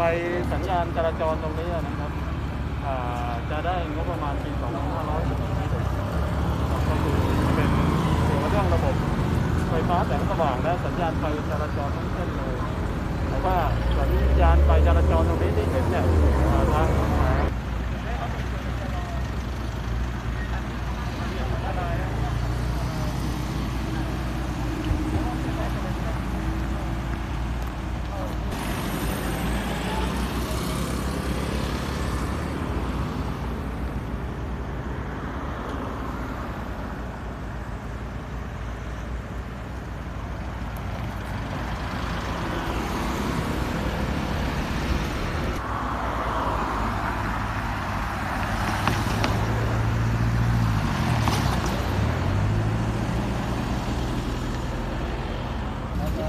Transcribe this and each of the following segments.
ไฟสัญญาณจราจรตรงนี้นะครับจะได้งบประมาณปี2500ก็คือเป็นเกี่ยวกับเรื่องระบบไฟฟ้าแสงสว่างและสัญญาณไฟจราจรทั้งเส้นเลยแต่ว่าสัญญาณไฟจราจรตรงนี้ที่เห็นเนี่ย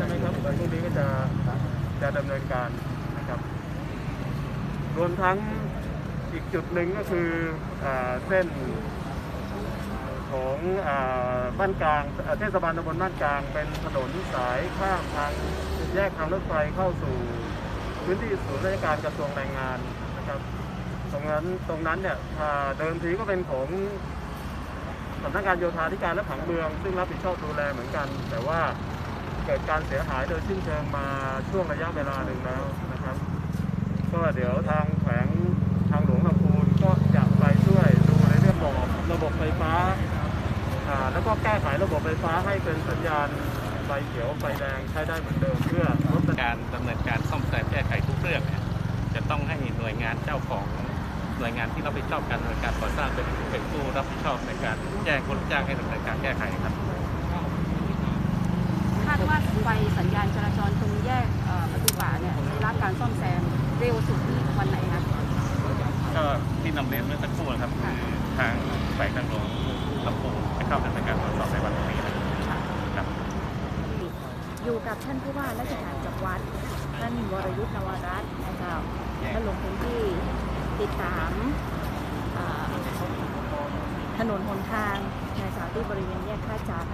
ช่ไหมครับวันพรุ่งนี้ก็จะจะดำเนินการนะครับ รวมทั้งอีกจุดหนึ่งก็คืออเส้นของอาบ้านกลางเทศบาลตำบลบ้านกลาง เป็นถนนสายข้ามทางแยกทางรถไฟเข้าสู่พื้นที่ศูนย์ราชการกระทรวงแรงงานนะครับ ตรงนั้นตรงนั้นเนี่ยเดิมทีก็เป็นของสำนักงานโยธาธิการและผังเมือง ซึ่งรับผิดชอบดูแลเหมือนกัน แต่ว่า กิดการเสียหายโดยสิ้นเชิงมาช่วงระยะเวลาหนึ่งแล้วนะครับ ก็เดี๋ยวทางแขวงทางหลวงลำพูนก็จะไปช่วยดูในเรื่องระบบระบบไฟฟ้าอ่าแล้วก็แก้ไขระบบไฟฟ้าให้เป็นสัญญาณไฟเขียวไฟแดงใช้ได้เหมือนเดิมเพื่อลดการดำเนินการซ่อมแซมแก้ไขทุกเรื่องจะต้องให้หน่วยงานเจ้าของหน่วยงานที่รับผิดชอบการดำเนินการก่อสร้างเป็นเป็นผู้รับผิดชอบในการแจ้งคนจ้างให้ดำเนินการแก้ไขครับ คาดว่าไฟ สัญญาณจราจรตรงแยกเอ่อประตูป่าเนี่ยได้รับการซ่อมแซมเร็วสุดที่วันไหนคะก็ที่นำเรียนเมื่อสักครู่นะครับคือทางฝ่ายทางหลวงลำพูนจะเข้าดำเนินการตรวจสอบในวันพรุ่งนี้นะครับอยู่กับท่านผู้ว่าราชการจังหวัดท่านวรยุทธ์นวรัตน์นะครับท่านลงพื้นที่ติดตามอ่าถนนหนทางในสถานที่บริเวณแยกท่าจักร